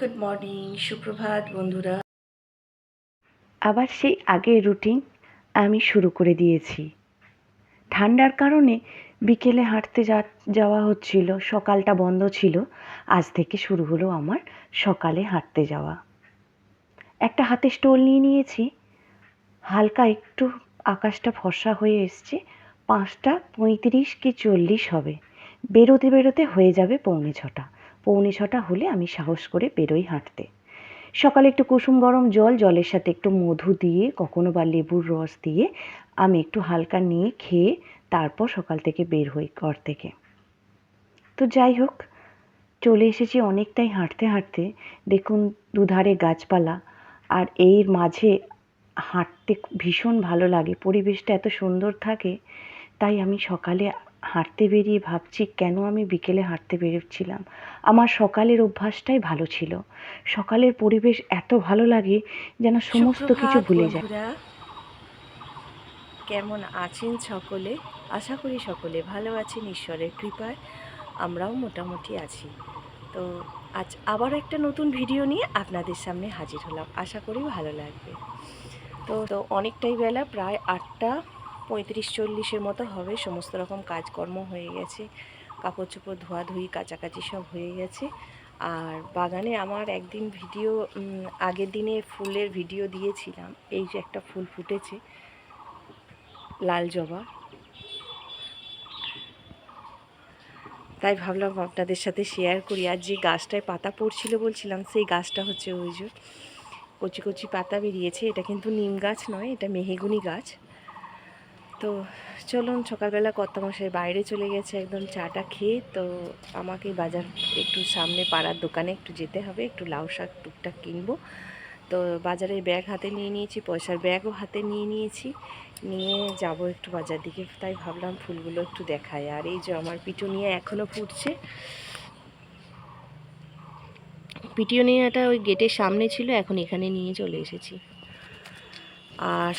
Good morning সুপ্রভাত, বন্ধুরা। আবার সেই আগের রুটিন আমি শুরু করে দিয়েছি। ঠান্ডার কারণে বিকেলে হাঁটতে যাওয়া হচ্ছিল, সকালটা বন্ধ ছিল, আজ থেকে শুরু হলো আমার সকালে হাঁটতে যাওয়া। একটা হাতে স্টোল নিয়ে নিয়েছি, হালকা একটু আকাশটা ফর্সা হয়ে এসছে, পাঁচটা পঁয়ত্রিশ কি চল্লিশ হবে, বেরোতে বেরোতে হয়ে যাবে পৌনে ছটা। পৌনে ছটা হলে আমি সাহস করে বেরোই হাঁটতে। সকালে একটু কুসুম গরম জল, জলের সাথে একটু মধু দিয়ে, কখনো বা লেবুর রস দিয়ে আমি একটু হালকা নিয়ে খেয়ে তারপর সকাল থেকে বের হই ঘর থেকে। তো যাই হোক, চলে এসেছি অনেকটাই হাঁটতে হাঁটতে। দেখুন দুধারে গাছপালা আর এর মাঝে হাঁটতে ভীষণ ভালো লাগে। পরিবেশটা এত সুন্দর থাকে, তাই আমি সকালে হাঁটতে বেরিয়ে ভাবছি কেন আমি বিকেলে হাঁটতে বেরোচ্ছিলাম। আমার সকালের অভ্যাসটাই ভালো ছিল। সকালের পরিবেশ এত ভালো লাগে যেন সমস্ত কিছু ভুলে যায়। কেমন আছেন সকলে? আশা করি সকলে ভালো আছেন ঈশ্বরের কৃপায়। আমরাও মোটামুটি আছি। তো আজ আবার একটা নতুন ভিডিও নিয়ে আপনাদের সামনে হাজির হলাম। আশা করি ভালো লাগবে। তো তো অনেকটাই বেলা প্রায় আটটা পঁয়ত্রিশ চল্লিশের মতো হবে। সমস্ত রকম কাজকর্ম হয়ে গেছে। কাপড় চোপড় ধোয়াধুয়ি, কাচাকাচি সব হয়ে গেছে। আর বাগানে আমার একদিন ভিডিও আগের দিনে ফুলের ভিডিও দিয়েছিলাম। এই যে একটা ফুল ফুটেছে, লাল জবা। তাই ভাবলাম আপনাদের সাথে শেয়ার করি। আর যে গাছটায় পাতা পড়ছিল বলছিলাম, সেই গাছটা হচ্ছে ওই যে কচি কচি পাতা বেরিয়েছে। এটা কিন্তু নিম গাছ নয়, এটা মেহেগুনি গাছ। তো চলুন, সকালবেলা কত কর্তামশাই বাইরে চলে গেছে একদম চাটা খেয়ে। তো আমাকে বাজার একটু সামনে পাড়ার দোকানে একটু যেতে হবে, একটু লাউ শাক টুকটাক কিনবো। তো বাজারের ব্যাগ হাতে নিয়ে নিয়েছি, পয়সার ব্যাগও হাতে নিয়ে নিয়েছি। নিয়ে যাব একটু বাজার দিকে, তাই ভাবলাম ফুলগুলো একটু দেখায় আর এই যে আমার পিটুনিয়া এখনও ফুটছে। পিটুনিয়াটা ওই গেটের সামনে ছিল, এখন এখানে নিয়ে চলে এসেছি। আর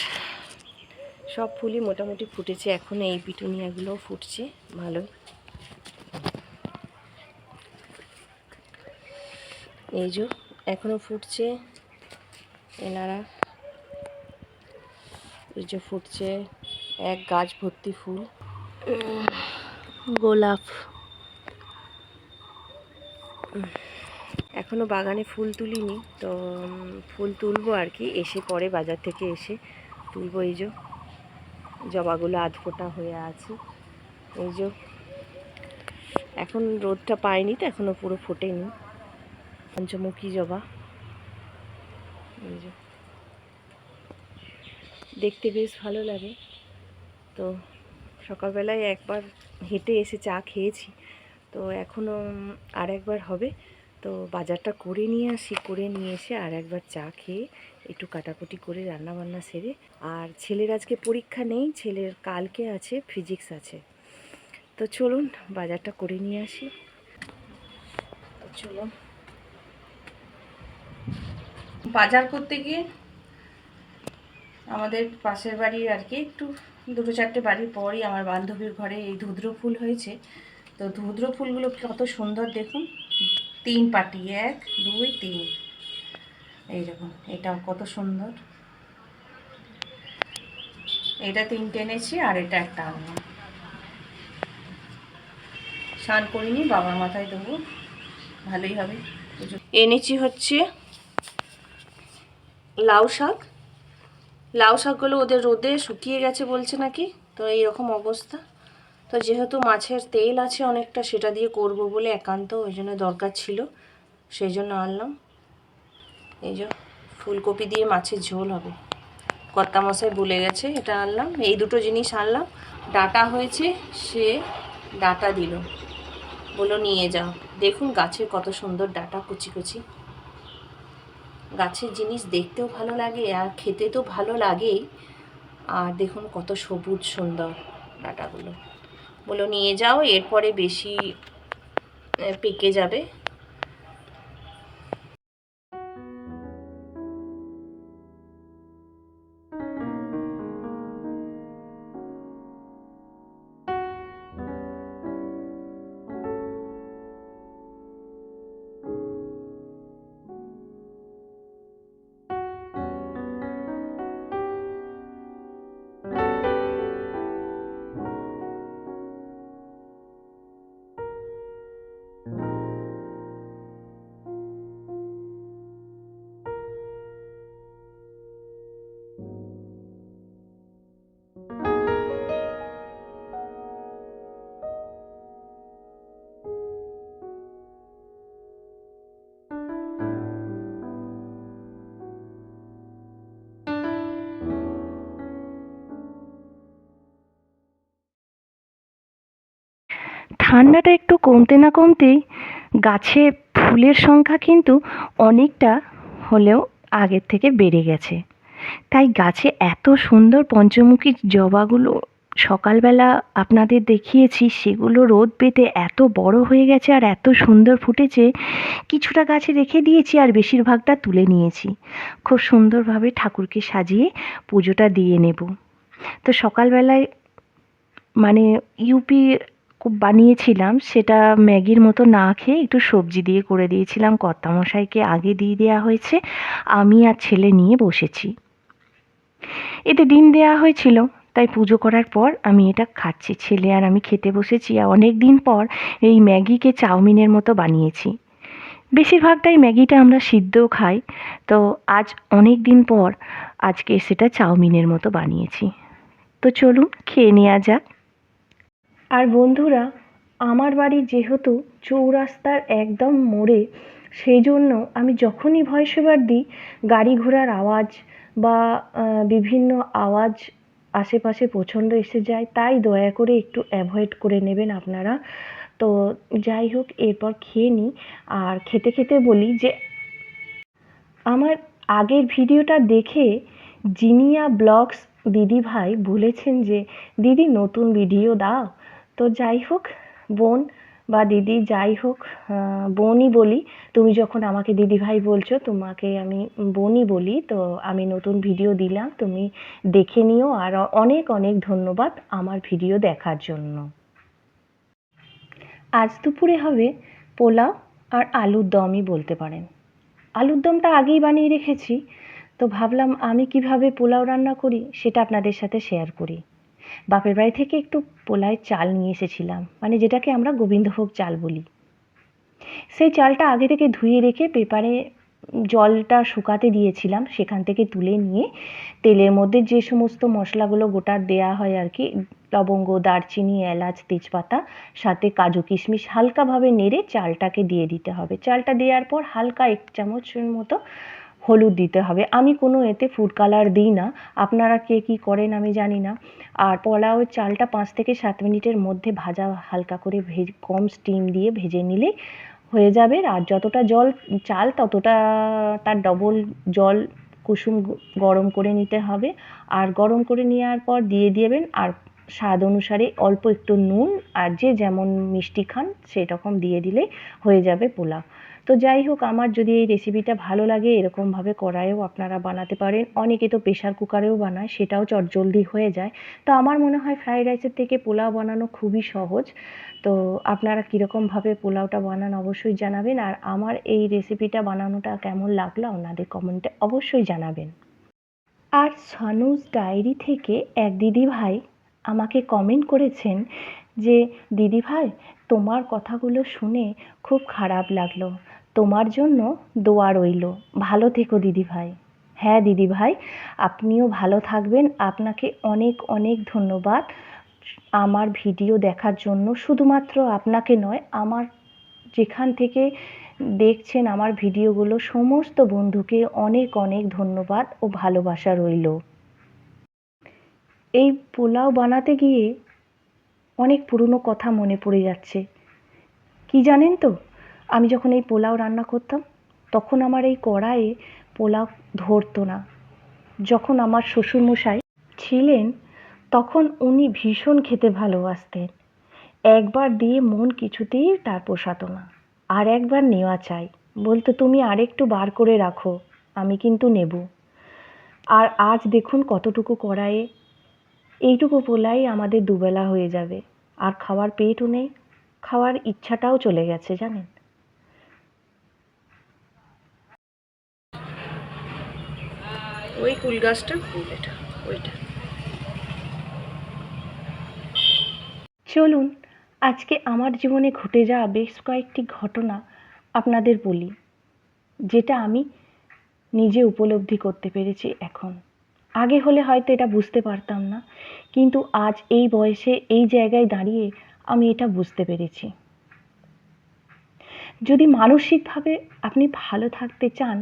সব ফুলই মোটামুটি ফুটেছে। এখন এই পিটুনিয়াগুলোও ফুটছে। ভালোই এই যে এখনও ফুটছে। এনারা এই যে ফুটছে এক গাছ ভর্তি ফুল। গোলাপ। এখনও বাগানে ফুল তুলিনি তো ফুল তুলবো আর কি এসে পরে বাজার থেকে এসে তুলবো এই যে। জবাগুলো আধ ফোটা হয়ে আছে। এই যে, এখন রোদটা পাইনি তো, এখনও পুরো ফোটেনি। পঞ্চমুখী জবা। এই যে, দেখতে বেশ ভালো লাগে। তো সকালবেলায় একবার হেঁটে এসে চা খেয়েছি। তো এখনও আর একবার হবে। তো বাজারটা করে নিয়ে আসি, করে নিয়ে এসে আর একবার চা খেয়ে একটু কাটাকুটি করে রান্না বান্না সেরে। আর ছেলের আজকে পরীক্ষা নেই, ছেলের কালকে আছে ফিজিক্স আছে। তো চলুন বাজারটা করে নিয়ে আসি। চলুন। বাজার করতে গিয়ে আমাদের পাশের বাড়ির আর কি, একটু দুটো চারটে বাড়ির পরই আমার বান্ধবীর ঘরে এই ধুদ্র ফুল হয়েছে। তো ধুদ্র ফুলগুলো কত সুন্দর দেখুন। তিন পাটি, এক, দুই, তিন। এই দেখুন এটা কত সুন্দর। এটা তিনটে এনেছি আর এটা একটা আনলাম স্নান করিনি, বাবার মাথায় দেবো। ভালোই হবে। এনেছি হচ্ছে লাউ শাক। লাউ শাকগুলো ওদের রোদে শুকিয়ে গেছে বলছে নাকি? তো এইরকম অবস্থা। তো যেহেতু মাছের তেল আছে অনেকটা, সেটা দিয়ে করব বলে একান্ত, ওই জন্য দরকার ছিল। সেই জন্য আনলাম। এই যে ফুলকপি দিয়ে মাছের ঝোল হবে। কর্তা মশাই বলে গেছে, এটা আনলাম। এই দুটো জিনিস আনলাম। ডাটা হয়েছে, সে ডাটা দিল। বলল, নিয়ে যাও। দেখুন গাছের কত সুন্দর ডাটা, কুচি কুচি। গাছের জিনিস দেখতেও ভালো লাগে আর খেতে তো ভালো লাগেই। আর দেখুন কত সবুজ সুন্দর ডাটাগুলো। বলো নিয়ে যাও এরপরে বেশি পেকে যাবে। ঠান্ডাটা একটু কমতে না কমতেই গাছে ফুলের সংখ্যা কিন্তু অনেকটা হলেও আগের থেকে বেড়ে গেছে। তাই গাছে এত সুন্দর পঞ্চমুখী জবাগুলো সকালবেলা আপনাদের দেখিয়েছি, সেগুলো রোদ পেতে এত বড় হয়ে গেছে আর এত সুন্দর ফুটেছে, কিছুটা গাছে রেখে দিয়েছি আর বেশিরভাগটা তুলে নিয়েছি। খুব সুন্দরভাবে ঠাকুরকে সাজিয়ে পুজোটা দিয়ে নেব। তো সকালবেলায় মানে ইউপি বানিয়েছিলাম, সেটা ম্যাগির মতো না খেয়ে একটু সবজি দিয়ে করে দিয়েছিলাম। কর্তামশাইকে আগে দিয়ে দেওয়া হয়েছে, আমি আর ছেলে নিয়ে বসেছি। এতে ডিম দেওয়া হয়েছিল, তাই পুজো করার পর আমি এটা খাচ্ছি। ছেলে আর আমি খেতে বসেছি আর অনেক দিন পর এই ম্যাগিকে চাউমিনের মতো বানিয়েছি। বেশিরভাগটাই ম্যাগিটা আমরা সিদ্ধও খাই, তো আজ অনেক দিন পর আজকে সেটা চাউমিনের মতো বানিয়েছি। তো চলুন, খেয়ে নেওয়া যাক। আর বন্ধুরা, আমার বাড়ি যেহেতু চৌরাস্তার একদম মোড়ে, সেই জন্য আমি যখনই ভয়েস ওভার দিই, গাড়ি ঘোড়ার আওয়াজ বা বিভিন্ন আওয়াজ আশেপাশে প্রচণ্ড এসে যায়, তাই দয়া করে একটু অ্যাভয়েড করে নেবেন আপনারা। তো যাই হোক, এরপর খেয়ে নিই। আর খেতে খেতে বলি যে, আমার আগের ভিডিওটা দেখে জিনিয়া ব্লগস দিদি ভাই বলেছেন যে, দিদি, নতুন ভিডিও দাও। তো যাই হোক, বোন বা দিদি যাই হোক বোনই বলি। তুমি যখন আমাকে দিদি ভাই বলছো, তোমাকে আমি বোনই বলি। তো আমি নতুন ভিডিও দিলাম, তুমি দেখে নিও। আর অনেক অনেক ধন্যবাদ আমার ভিডিও দেখার জন্য। আজ দুপুরে হবে পোলাও আর আলুর দমই বলতে পারেন। আলুর দমটা আগেই বানিয়ে রেখেছি। তো ভাবলাম আমি কীভাবে পোলাও রান্না করি, সেটা আপনাদের সাথে শেয়ার করি। বাপের বাড়ি থেকে একটু পোলাওয়ের চাল নিয়ে এসেছিলাম মানে যেটাকে আমরা গোবিন্দভোগ চাল বলি। সেই চালটা আগে থেকে ধুয়ে রেখে পেপারে জলটা শুকাতে দিয়েছিলাম, সেখান থেকে তুলে নিয়ে তেলের মধ্যে যে সমস্ত মশলাগুলো গোটা দেয়া হয় আর কি, লবঙ্গ, দারচিনি, এলাচ, তেজপাতা, সাথে কাজু কিশমিশ হালকাভাবে নেড়ে চালটাকে দিয়ে দিতে হবে। চালটা দেওয়ার পর হালকা এক চামচের মতো হলুদ দিতে হবে। আমি কোনো এতে ফুড কালার দিই না। আপনারা কে কী করেন আমি জানি না। আর পোলাওয়ের চালটা পাঁচ থেকে সাত মিনিটের মধ্যে ভাজা হালকা করে ভেজ, কম স্টিম দিয়ে ভেজে নিলে হয়ে যাবে। আর যতটা জল, চাল ততটা তার ডবল জল কুসুম গরম করে নিতে হবে। আর গরম করে নেওয়ার পর দিয়ে দেবেন। আর স্বাদ অনুসারে অল্প একটু নুন আর যে যেমন মিষ্টি খান সেরকম দিয়ে দিলে হয়ে যাবে পোলাও। তো যাই হোক, আমার যদি এই রেসিপিটা ভালো লাগে, এরকমভাবে কড়াইয়েও আপনারা বানাতে পারেন। অনেকে তো প্রেশার কুকারেও বানায়, সেটাও চটজলদি হয়ে যায়। তো আমার মনে হয় ফ্রাইড রাইসের থেকে পোলাও বানানো খুবই সহজ। তো আপনারা কীরকমভাবে পোলাওটা বানান অবশ্যই জানাবেন। আর আমার এই রেসিপিটা বানানোটা কেমন লাগল আপনাদের কমেন্টে অবশ্যই জানাবেন। আর সানুজ ডায়েরি থেকে এক দিদি ভাই আমাকে কমেন্ট করেছেন যে দিদিভাই তোমার কথাগুলো শুনে খুব খারাপ লাগল। তোমার জন্য দোয়া রইল। ভালো থেকো দিদিভাই হ্যাঁ দিদিভাই আপনিও ভালো থাকবেন। আপনাকে অনেক অনেক ধন্যবাদ। আমার ভিডিও দেখার জন্য শুধুমাত্র আপনাকে নয়, আমার যেখান থেকে দেখছেন আমার ভিডিওগুলো, সমস্ত বন্ধুকে অনেক অনেক ধন্যবাদ ও ভালোবাসা রইল। এই পোলাও বানাতে গিয়ে অনেক পুরনো কথা মনে পড়ে যাচ্ছে। কি জানেন তো? আমি যখন এই পোলাও রান্না করতাম, তখন আমার এই কড়াইয়ে পোলাও ধরতো না। যখন আমার শ্বশুরমশাই ছিলেন, তখন উনি ভীষণ খেতে ভালোবাসতেন। একবার দিয়ে মন কিছুতেই তার পোষাতো না, আর একবার নেওয়া চাই। বলতো, তুমি আরেকটু বার করে রাখো, আমি কিন্তু নেব। আর আজ দেখুন কতটুকু কড়াইয়ে এইটুকু পোলাই আমাদের দুবেলা হয়ে যাবে। আর খাওয়ার পেটও নেই খাওয়ার ইচ্ছাটাও চলে গেছে জানেন? ওই কুল গাছটা ফুল এটা ওইটা। চলুন আজকে আমার জীবনে ঘটে যাওয়া বেশ কয়েকটি ঘটনা আপনাদের বলি যেটা আমি নিজে উপলব্ধি করতে পেরেছি এখন। আগে হলে হয়তো এটা বুঝতে পারতাম না। কিন্তু আজ এই বয়সে, এই জায়গায় দাঁড়িয়ে আমি এটা বুঝতে পেরেছি। যদি মানসিকভাবে আপনি ভালো থাকতে চান,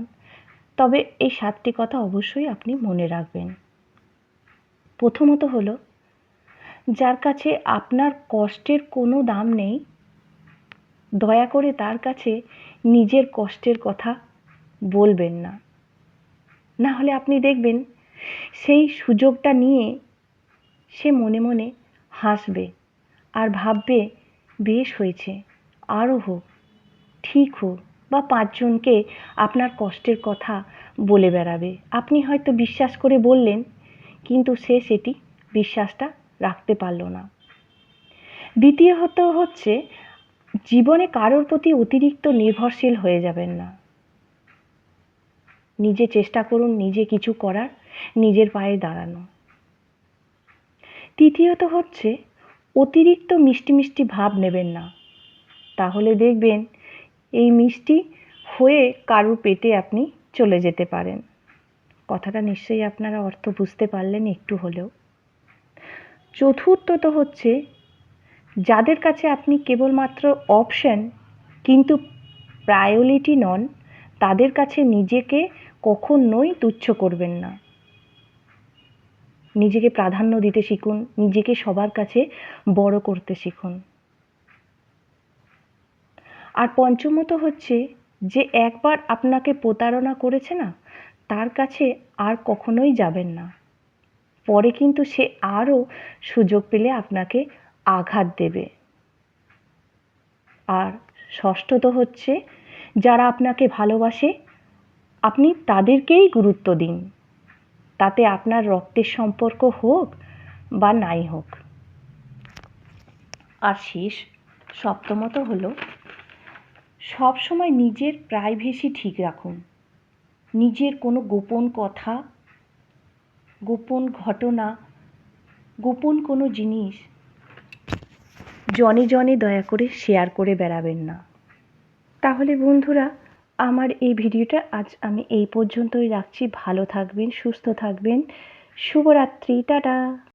তবে এই সাতটি কথা অবশ্যই আপনি মনে রাখবেন। প্রথমত হলো, যার কাছে আপনার কষ্টের কোনো দাম নেই, দয়া করে তার কাছে নিজের কষ্টের কথা বলবেন না। না হলে আপনি দেখবেন সেই সুযোগটা নিয়ে সে মনে মনে হাসবে আর ভাববে, বেশ হয়েছে আরও হোক, ঠিক হোক। বা পাঁচজনকে আপনার কষ্টের কথা বলে বেড়াবে। আপনি হয়তো বিশ্বাস করে বললেন, কিন্তু সে সেটি বিশ্বাসটা রাখতে পারল না। দ্বিতীয়ত হচ্ছে, জীবনে কারোর প্রতি অতিরিক্ত নির্ভরশীল হয়ে যাবেন না। নিজে চেষ্টা করুন, নিজে কিছু করার, নিজের পায়ে দাঁড়ানো। তৃতীয়ত হচ্ছে, অতিরিক্ত মিষ্টি মিষ্টি ভাব নেবেন না। তাহলে দেখবেন, এই মিষ্টি হয়ে কারুর পেটে আপনি চলে যেতে পারেন। কথাটা নিশ্চয়ই আপনারা অর্থ বুঝতে পারলেন একটু হলেও। চতুর্থত হচ্ছে, যাদের কাছে আপনি কেবলমাত্র অপশন কিন্তু প্রায়োরিটি নন তাদের কাছে নিজেকে কখনোই তুচ্ছ করবেন না। নিজেকে প্রাধান্য দিতে শিখুন, নিজেকে সবার কাছে বড় করতে শিখুন। আর পঞ্চমত হচ্ছে যে, একবার আপনাকে প্রতারণা করেছে না, তার কাছে আর কখনোই যাবেন না। পরে কিন্তু সে আরও সুযোগ পেলে আপনাকে আঘাত দেবে। আর ষষ্ঠত হচ্ছে যারা আপনাকে ভালোবাসে, আপনি তাদেরকেই গুরুত্ব দিন। তাতে আপনার রক্তের সম্পর্ক হোক বা নাই হোক। আর শেষ সপ্তমত হলো সবসময় নিজের প্রাইভেসি ঠিক রাখুন। নিজের কোনো গোপন কথা, গোপন ঘটনা, গোপন কোনো জিনিস, জনে জনে দয়া করে শেয়ার করে বেড়াবেন না। তাহলে বন্ধুরা, আমার এই ভিডিওটা আজ আমি এই পর্যন্তই রাখছি। ভালো থাকবেন, সুস্থ থাকবেন। শুভরাত্রি, টাটা।